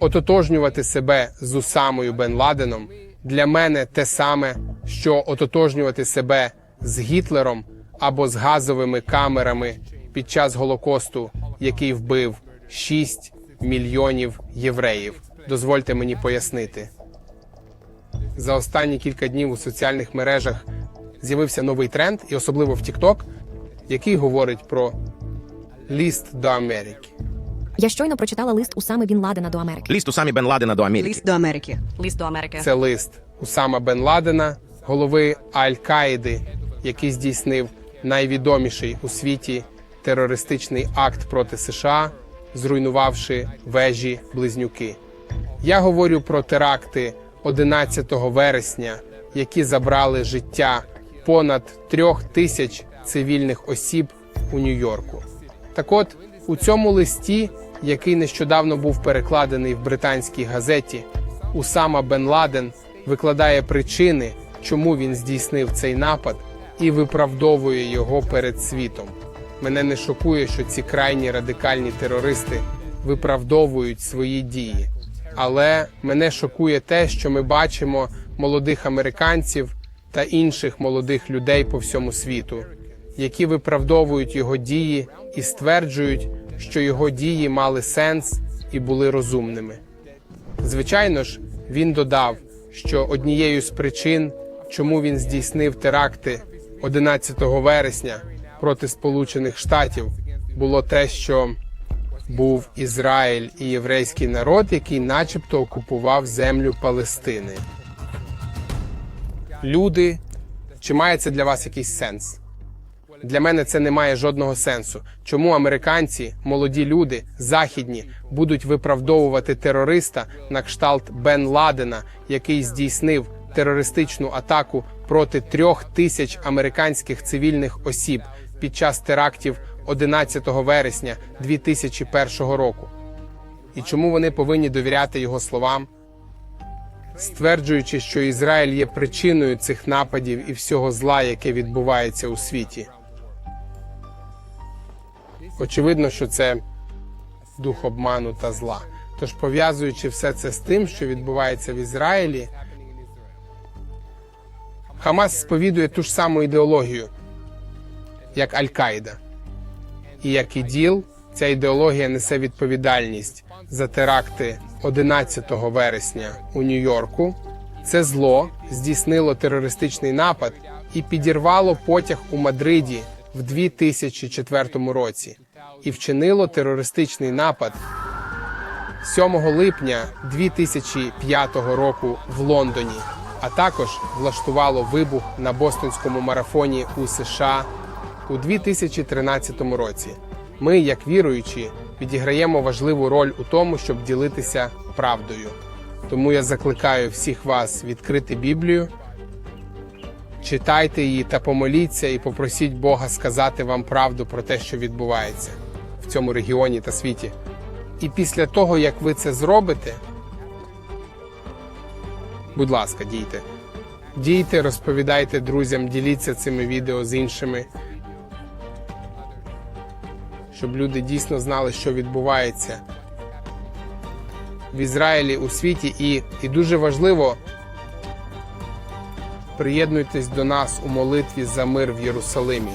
Ототожнювати себе з Усамою Бен Ладеном для мене те саме, що ототожнювати себе з Гітлером або з газовими камерами під час Голокосту, який вбив 6 мільйонів євреїв. Дозвольте мені пояснити. За останні кілька днів у соціальних мережах з'явився новий тренд, і особливо в TikTok, який говорить про ліст до Америки. Я щойно прочитала лист Усами Бін Ладена до Америки. Ліст Усамі Бен Ладена до Америки. Ліст до Америки. Ліст до Америки. Це лист Усама Бен Ладена, голови Аль-Каїди, який здійснив найвідоміший у світі терористичний акт проти США, зруйнувавши вежі близнюки. Я говорю про теракти 11 вересня, які забрали життя понад трьох тисяч цивільних осіб у Нью-Йорку. Так от, у цьому листі, який нещодавно був перекладений в британській газеті, Усама Бен Ладен викладає причини, чому він здійснив цей напад, і виправдовує його перед світом. Мене не шокує, що ці крайні радикальні терористи виправдовують свої дії. Але мене шокує те, що ми бачимо молодих американців та інших молодих людей по всьому світу, які виправдовують його дії і стверджують, що його дії мали сенс і були розумними. Звичайно ж, він додав, що однією з причин, чому він здійснив теракти 11 вересня проти Сполучених Штатів, було те, що був Ізраїль і єврейський народ, який начебто окупував землю Палестини. Люди, чи має це для вас якийсь сенс? Для мене це не має жодного сенсу. Чому американці, молоді люди, західні, будуть виправдовувати терориста на кшталт Бен Ладена, який здійснив терористичну атаку проти трьох тисяч американських цивільних осіб під час терактів 11 вересня 2001 року? І чому вони повинні довіряти його словам? стверджуючи, що Ізраїль є причиною цих нападів і всього зла, яке відбувається у світі. Очевидно, що це дух обману та зла. Тож, пов'язуючи все це з тим, що відбувається в Ізраїлі, Хамас сповідує ту ж саму ідеологію, як Аль-Каїда. І як іділ, ця ідеологія несе відповідальність за теракти 11 вересня у Нью-Йорку. Це зло здійснило терористичний напад і підірвало потяг у Мадриді в 2004 році і вчинило терористичний напад 7 липня 2005 року в Лондоні, а також влаштувало вибух на Бостонському марафоні у США у 2013 році. Ми, як віруючі, відіграємо важливу роль у тому, щоб ділитися правдою. Тому я закликаю всіх вас відкрити Біблію, читайте її та помоліться і попросіть Бога сказати вам правду про те, що відбувається в цьому регіоні та світі. І після того, як ви це зробите, будь ласка, дійте. Дійте, розповідайте друзям, діліться цими відео з іншими, щоб люди дійсно знали, що відбувається в Ізраїлі у світі, і, і дуже важливо приєднуйтесь до нас у молитві за мир в Єрусалимі.